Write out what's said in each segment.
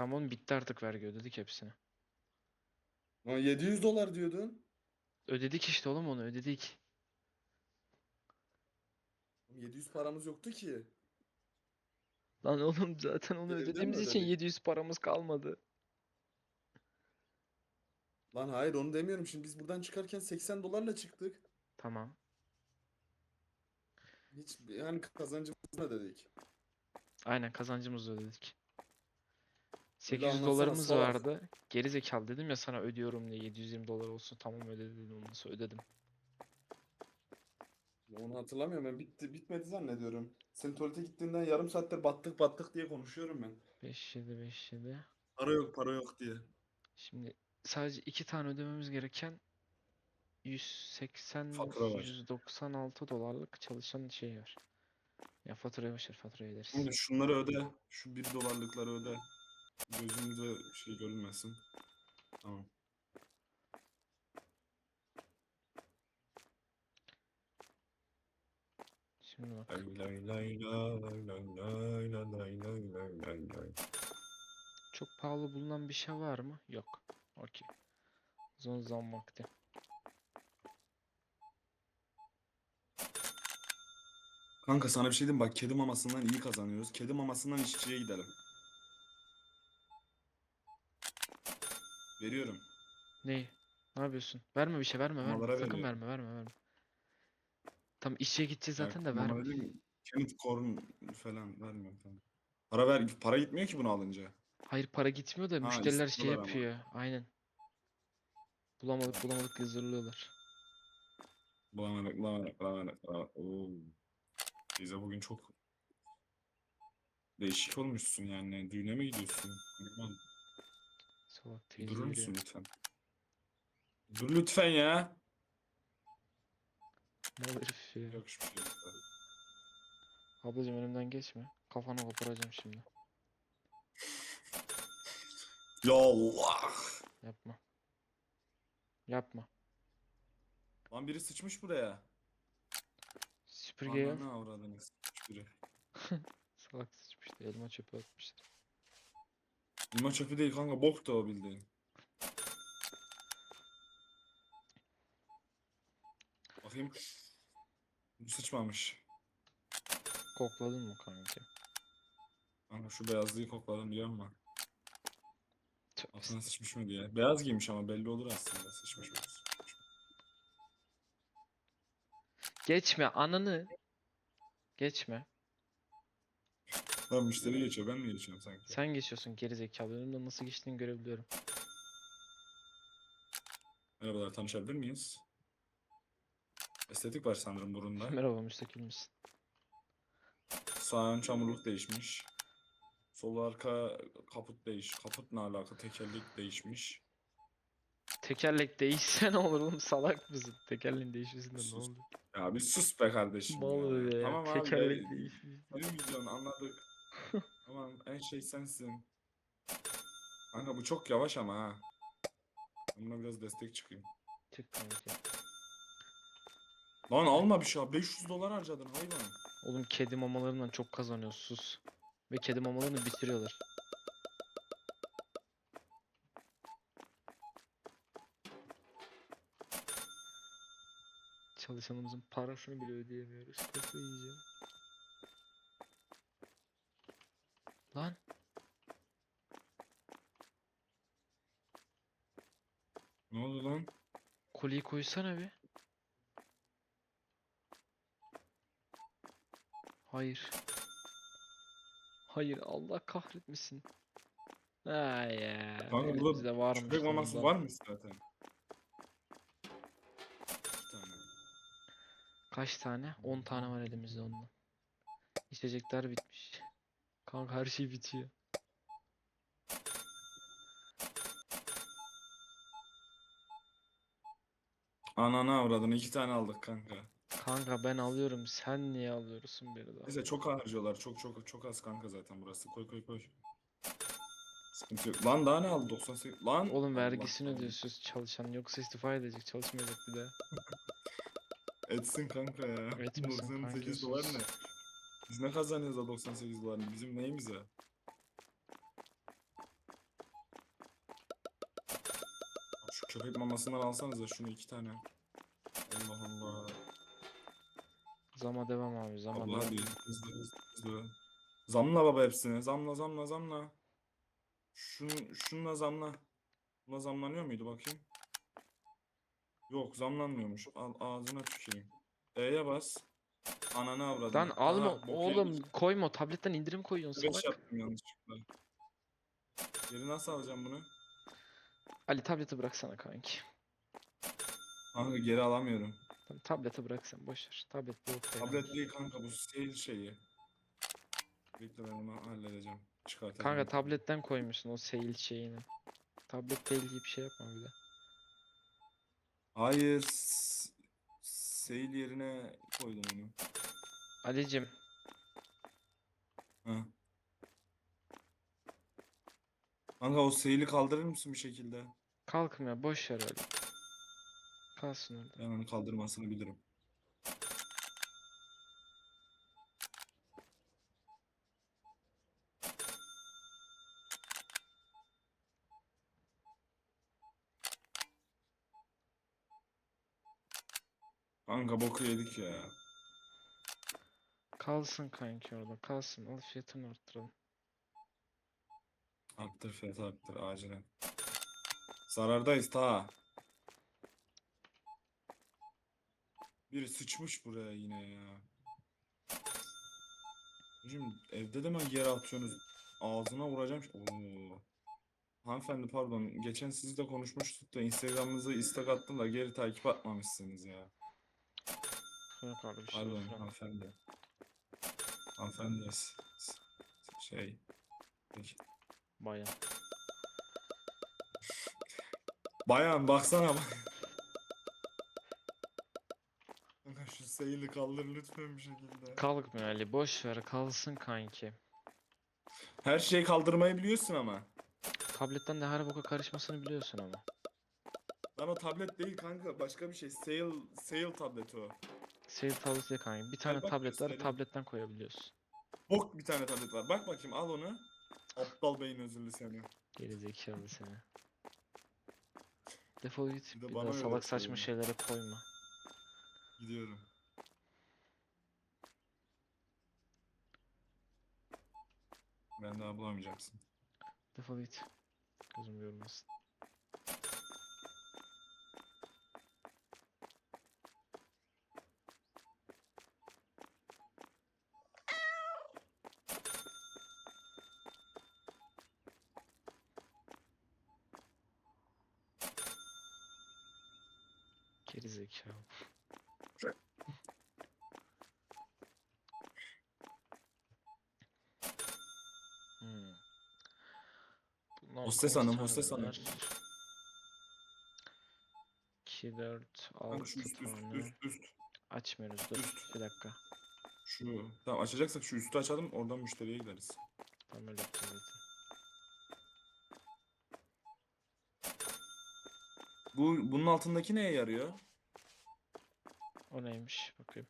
Tamam oğlum bitti artık vergi ödedik hepsini. Lan 700 dolar diyordun. Ödedik işte oğlum onu ödedik. 700 paramız yoktu ki. Lan oğlum zaten onu Evden mi ödediğimiz için ödedik? 700 paramız kalmadı. Lan hayır onu demiyorum. Şimdi biz buradan çıkarken 80 dolarla çıktık. Tamam. Hiç yani kazancımız ne dedik? Aynen kazancımızı ödedik. Öyle 800 anlatsana, dolarımız salak. vardı. Geri zekalı dedim ya sana ödüyorum diye 720 dolar olsun. Tamam öde dedim ondan sonra ödedim. Onu hatırlamıyorum ben. Bitti, bitmedi zannediyorum. Sen tuvalete gittiğinden yarım saattir battık battık diye konuşuyorum ben. 5 7 5 7. Para yok para yok diye. Şimdi sadece iki tane ödememiz gereken 180 Fatura var. 196 dolarlık çalışan şey var. Ya faturayı başar faturayı öderiz. Şimdi şunları öde. Şu 1 dolarlıkları öde. Gözümüze şey görünmesin. Tamam. Şimdi bak. Lay lay lay lay lay lay lay lay lay lay lay lay. Çok pahalı bulunan bir şey var mı? Yok. Okey. Zon zam vakti. Kanka sana bir şey diyeyim bak kedi mamasından iyi kazanıyoruz. Kedi mamasından işçiye gidelim. Veriyorum. Neyi? Ne yapıyorsun? Verme bir şey verme verme. Mamalara Sakın veriyor. verme verme verme. Tam işe gideceğiz zaten de verme. Kemik corn falan vermiyorum falan. Para ver para gitmiyor ki bunu alınca. Hayır para gitmiyor da müşteriler şey istiyorlar ama. yapıyor. Aynen. Bulamadık bulamadık diye zırlıyorlar. Bulamadık bulamadık bulamadık. bulamadık. Oo. Bize bugün çok değişik olmuşsun yani. Düğüne mi gidiyorsun? Aman, Salak teyze Durur musun lütfen? Dur lütfen ya. Mal herif ya. Yok hiçbir şey yok. Ablacım önümden geçme. Kafanı koparacağım şimdi. Ya Allah. Yapma. Yapma. Lan biri sıçmış buraya. Süpürgeye al. Ananı avradını sıçmış biri. Salak sıçmıştı. Elma çöpe atmıştır. Lima çöpü değil kanka bok da o bildiğin. Bakayım. Sıçmamış. Kokladın mı kanka? Kanka şu beyazlığı kokladım biliyor musun? Altına sıçmış mı diye. Beyaz giymiş ama belli olur aslında sıçmış mı? sıçmış mı. Geçme ananı. Geçme. Lan müşteri geçiyor ben mi geçiyorum sanki? Sen geçiyorsun geri zekalı. Önümden nasıl geçtiğini görebiliyorum. Merhabalar tanışabilir miyiz? Estetik var sanırım burunda. Merhaba müstakil misin? Sağ ön çamurluk değişmiş. Sol arka kaput değiş. Kaput ne alaka? Tekerlek değişmiş. Tekerlek değişse ne olur oğlum salak mısın? Tekerleğin değişmesinde ne Sus. oldu? Ya bir sus be kardeşim Mal ya. ya. Tamam abi. Tekerlek değişmiş. Benim anladık. Tamam en şey sensin. Kanka bu çok yavaş ama ha. Ben buna biraz destek çıkayım. Çık kanka. Lan alma bir şey abi. 500 dolar harcadın hayvan. Oğlum kedi mamalarından çok kazanıyor sus. Ve kedi mamalarını bitiriyorlar. Çalışanımızın parasını bile ödeyemiyoruz. Kafayı yiyeceğim. Lan. Ne oldu lan? Kolyeyi koysana bir. Hayır. Hayır Allah kahretmesin. Ha ya. Kanka burada varmış köpek maması var mı zaten? Tane. Kaç tane? 10 tane var elimizde ondan. İçecekler bitmiş. Kanka her şey bitiyor. Ananı avradını iki tane aldık kanka. Kanka ben alıyorum. Sen niye alıyorsun bir daha? Neyse çok harcıyorlar. Çok çok çok az kanka zaten burası. Koy koy koy. Sıkıntı yok. Lan daha ne aldı 98? Lan. Oğlum vergisini Allah. ödüyorsunuz çalışan. Yoksa istifa edecek. Çalışmayacak bir daha. Etsin kanka ya. Etmesin 98 kanka, dolar sus. ne? Biz ne kazanıyoruz o 98 dolar? Bizim neyimiz ya? Köpek mamasından alsanıza şunu iki tane. Allah Allah. Zama devam abi zama Allah devam. hadi hızlı hızlı hızlı. Zamla baba hepsini. Zamla zamla zamla. Şun, şunla zamla. Buna zamlanıyor muydu bakayım? Yok zamlanmıyormuş. Al ağzına tüküreyim. E'ye bas. Ananı avradını. Lan alma bok oğlum yedik. koyma tabletten indirim koyuyorsun Beş salak. yaptım yanlışlıkla. Geri nasıl alacağım bunu? Ali tableti bıraksana kanki. Kanka geri alamıyorum. Tamam, tableti bırak sen boş ver. Tablet yok benim. Tablet değil kanka bu sale şeyi. Bekle ben onu halledeceğim. Çıkartacağım. Kanka tabletten koymuşsun o sale şeyini. Tablet değil deyip şey yapma bir de. Hayır. s- Sale yerine koydum onu. Alicim Ha. Kanka o sale'i kaldırır mısın bir şekilde? kalkmıyor boş ver öyle. Kalsın orada. Ben onu kaldırmasını bilirim. Kanka boku yedik ya. Kalsın kanki orada kalsın. Al fiyatını arttıralım. Arttır fiyatı arttır acilen. Zarardayız ta. Biri sıçmış buraya yine ya. Hocam evde de mi yere atıyorsunuz? Ağzına vuracağım. Oo. Hanımefendi pardon. Geçen sizle konuşmuştuk da Instagram'ınıza istek attım da geri takip atmamışsınız ya. Yok abi bir şey Pardon yok hanımefendi. Hanımefendi şey. Peki. Bayan. Bayan baksana bak. Kanka şu seyli kaldır lütfen bir şekilde. Kalkmıyor Ali boş ver kalsın kanki. Her şeyi kaldırmayı biliyorsun ama. Tabletten de her boka karışmasını biliyorsun ama. Lan o tablet değil kanka başka bir şey. Sale, sale tableti o. Sale tableti kanki. Bir tane bak tablet var göstereyim. tabletten koyabiliyorsun. Bok bir tane tablet var. Bak bakayım al onu. Aptal beyin özürlü seni. Geri zekalı seni. Defol git. Bir de Bir daha salak saçma şeylere koyma. Gidiyorum. Ben daha bulamayacaksın. Defol git. Gözüm görmesin. Geri zekalı. Hmm. Bunlar Hostes hanım, hostes hanım. 2, 4, Kanka 6 şu üst üst üst üst. Açmıyoruz dur. üst. Bir dakika. Şu. Tamam açacaksak şu üstü açalım oradan müşteriye gideriz. Tamam öyle yapacağız zaten. Bu bunun altındaki neye yarıyor? O neymiş? Bakayım.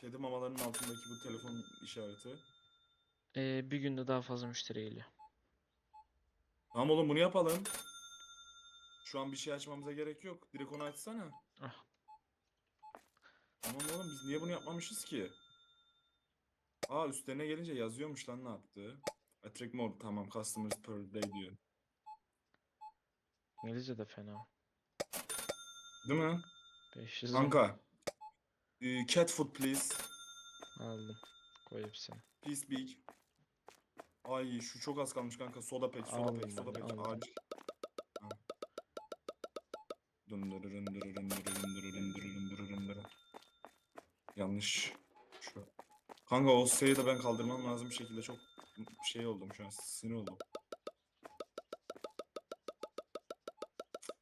Kedi mamalarının altındaki bu telefon işareti. Ee, bir günde daha fazla müşteri geliyor. Tamam oğlum bunu yapalım. Şu an bir şey açmamıza gerek yok. Direkt onu açsana. Ah. Tamam oğlum biz niye bunu yapmamışız ki? Aa üstlerine gelince yazıyormuş lan ne yaptı? Attract more tamam customers per day diyor. İngilizce de fena. Değil mi? 500 Kanka. Ee, cat food please. aldım. Koy hepsini. Peace big. Ay şu çok az kalmış kanka. Soda pek, soda Aldım pek, soda ben de, pek. aldım. Acil. Ha. Yanlış. Şu. Kanka o S'yi de ben kaldırmam lazım bir şekilde çok şey oldum şu an sinir oldum.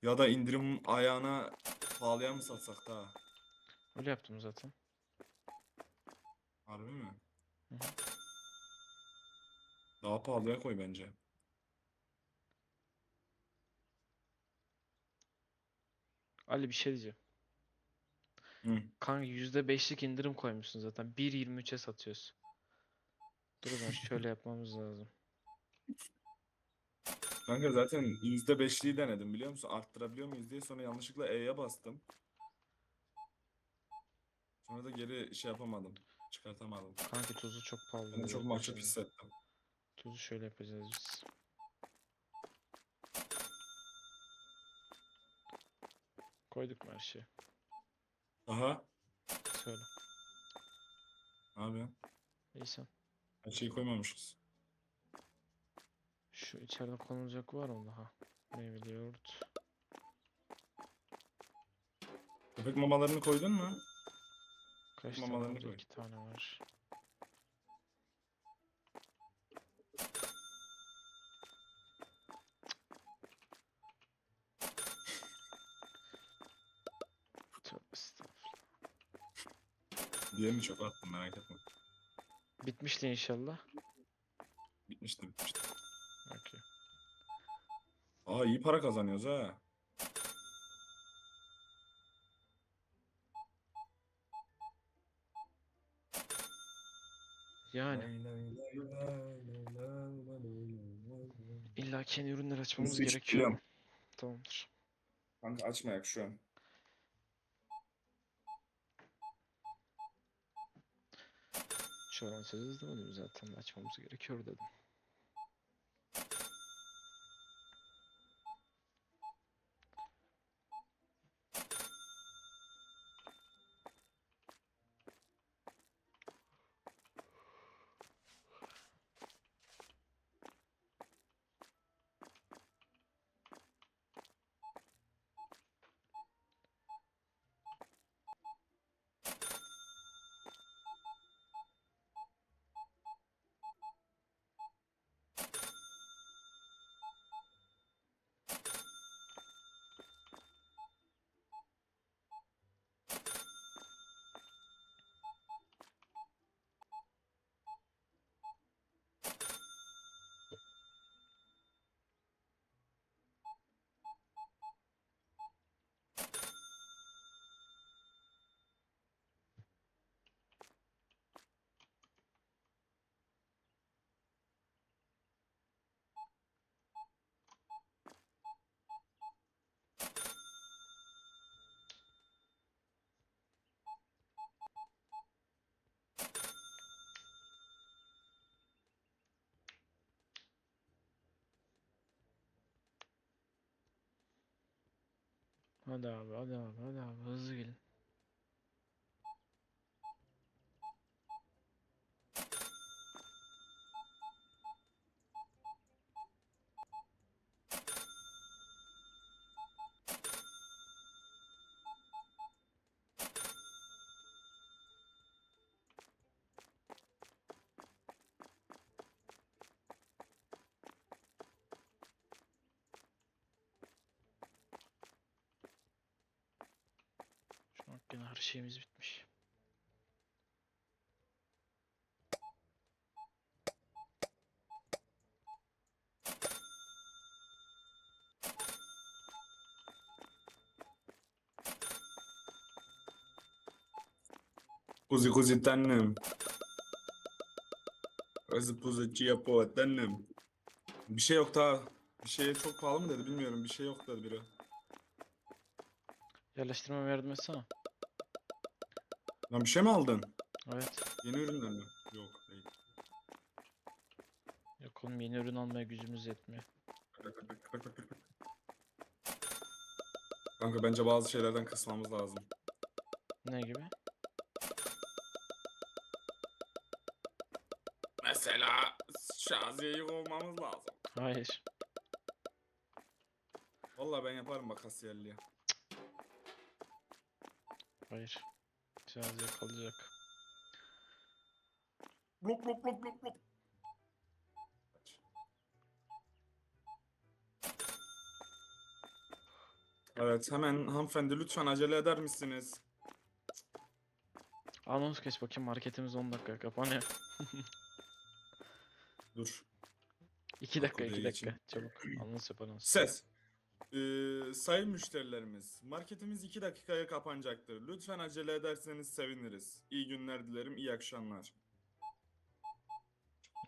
Ya da indirim ayağına pahalıya mı satsak da? Öyle yaptım zaten. Harbi mi? Hı hı. Daha pahalıya koy bence. Ali bir şey diyeceğim. Hı. Kanka %5'lik indirim koymuşsun zaten. 1.23'e satıyorsun. Dur zaman şöyle yapmamız lazım. Kanka zaten %5'liği denedim biliyor musun? Arttırabiliyor muyuz diye sonra yanlışlıkla E'ye bastım. Sonra da geri şey yapamadım. Çıkartamadım. Kanki tuzu çok pahalı. Ben çok mahcup hissettim. Tuzu şöyle yapacağız biz. Koyduk mu her şeyi? Aha. Söyle. Ne yapıyorsun? İyi sen. Her şeyi koymamışız. Şu içeride konulacak var mı daha? Meyveli yoğurt. Köpek mamalarını koydun mu? Kaç tane Mamalarını var? koy. İki tane var. Diğerini çok attım merak etme. Bitmişti inşallah. Bitmişti bitmişti. Okey. Aa iyi para kazanıyoruz ha. Yani illa kendi ürünler açmamız Nasıl gerekiyor. Tamamdır. Kanka açmayak şu an. Şu an açacağız demedim zaten açmamız gerekiyor dedim. Hadi abi hadi abi hadi abi hızlı gelin. Gene her şeyimiz bitmiş. Kuzi kuzi tanem. Kuzi kuzi ciapo tanem. Bir şey yok daha. Bir şeye çok pahalı mı dedi bilmiyorum. Bir şey yok dedi biri. Yerleştirmeme yardım etsene. Lan bir şey mi aldın? Evet. Yeni ürünler mi? Yok değil. Yok oğlum yeni ürün almaya gücümüz yetmiyor. Kanka bence bazı şeylerden kısmamız lazım. Ne gibi? Mesela Şaziye'yi kovmamız lazım. Hayır. Vallahi ben yaparım bak kasiyerliği. Hayır. Şarjı kalacak. Blop blop blop blop blop. Evet hemen hanımefendi lütfen acele eder misiniz? Anons geç bakayım marketimiz 10 dakika kapanıyor. Dur. 2 dakika Konuya 2 dakika. geçeyim. Çabuk. Anons yap anons. Ses. Ee, sayın müşterilerimiz, marketimiz 2 dakikaya kapanacaktır. Lütfen acele ederseniz seviniriz. İyi günler dilerim, iyi akşamlar.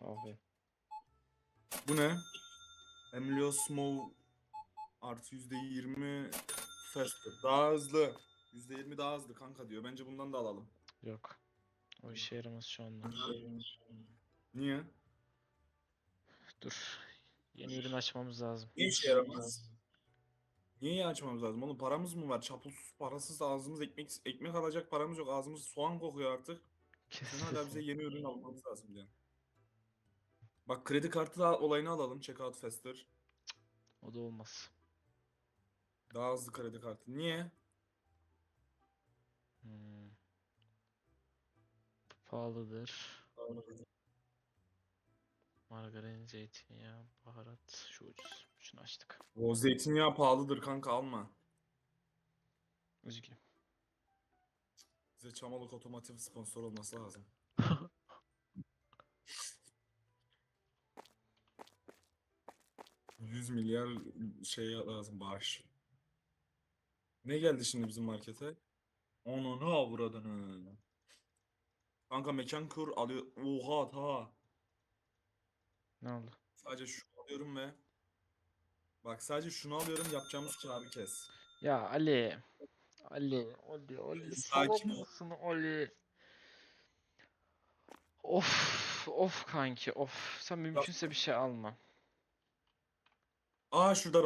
Aferin. Bu ne? Emilio Small artı %20 faster. Daha hızlı. %20 daha hızlı kanka diyor. Bence bundan da alalım. Yok. O işe yaramaz şu anda. Niye? Dur. Yeni ürün açmamız lazım. Ne işe yaramaz? Niye açmamız lazım? Oğlum paramız mı var? Çapulsuz parasız ağzımız ekmek ekmek alacak paramız yok. Ağzımız soğan kokuyor artık. Sen hala bize yeni ürün almamız lazım diyor. Bak kredi kartı da olayını alalım. Checkout faster. O da olmaz. Daha hızlı kredi kartı. Niye? Hmm. Pahalıdır. Margarin, zeytinyağı, baharat. Şu ucuz. Şunu açtık. O zeytinyağı pahalıdır kanka alma. Üzgünüm. Bize Çamalık Otomotiv sponsor olması lazım. ...100 milyar şey lazım bağış. Ne geldi şimdi bizim markete? Onu ne avradını? Kanka mekan kur alıyor. Oha ta. Ne oldu? Sadece şunu alıyorum ve... Bak sadece şunu alıyorum yapacağımız kârı kes. Ya Ali. Ali. Ali. Ali. Sakin ol. mısın Ali? Of. Of kanki. Of. Sen mümkünse bir şey alma. Aa şurada